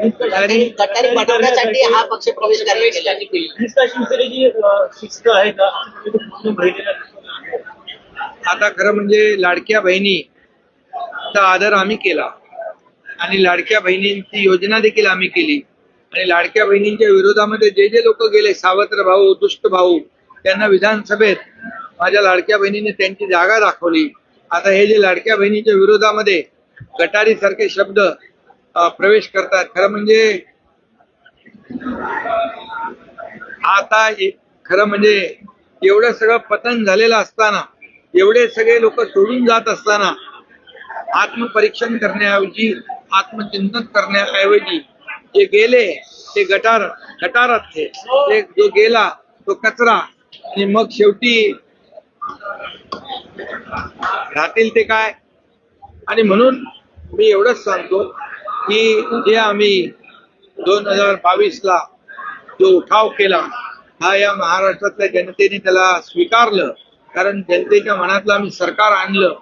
गटारी गटारी बनवण्यासाठी हा पक्ष प्रवेश शिवसेनेची शिस्त आहे का? आता खरं म्हणजे लाडक्या बहिणीचा आदर आम्ही केला. आणि लाडक्या बहिणींची योजना देखील आम्ही केली. आणि लाडक्या बहिणींच्या विरोधामध्ये जे जे लोक गेले सावत्र भाऊ दुष्ट भाऊ त्यांना विधानसभेत माझ्या लाडक्या बहिणीने त्यांची जागा दाखवली. आता हे जे लाडक्या बहिणीच्या विरोधामध्ये गटारी सारखे शब्द प्रवेश करतात. खरं म्हणजे आता खरं म्हणजे एवढं सगळं पतन झालेलं असताना एवढे सगळे लोक सोडून जात असताना आत्मपरीक्षण करण्याऐवजी आत्मचिंतन करण्याऐवजी जे गेले ते गटार गटारात ते जो गेला तो कचरा. आणि मग शेवटी राहतील ते काय? आणि म्हणून मी एवढंच सांगतो की जे आम्ही दोन हजार बावीस ला जो उठाव केला हा या महाराष्ट्रातल्या जनतेने त्याला स्वीकारलं. कारण जनतेच्या मनातलं आम्ही सरकार आणलं.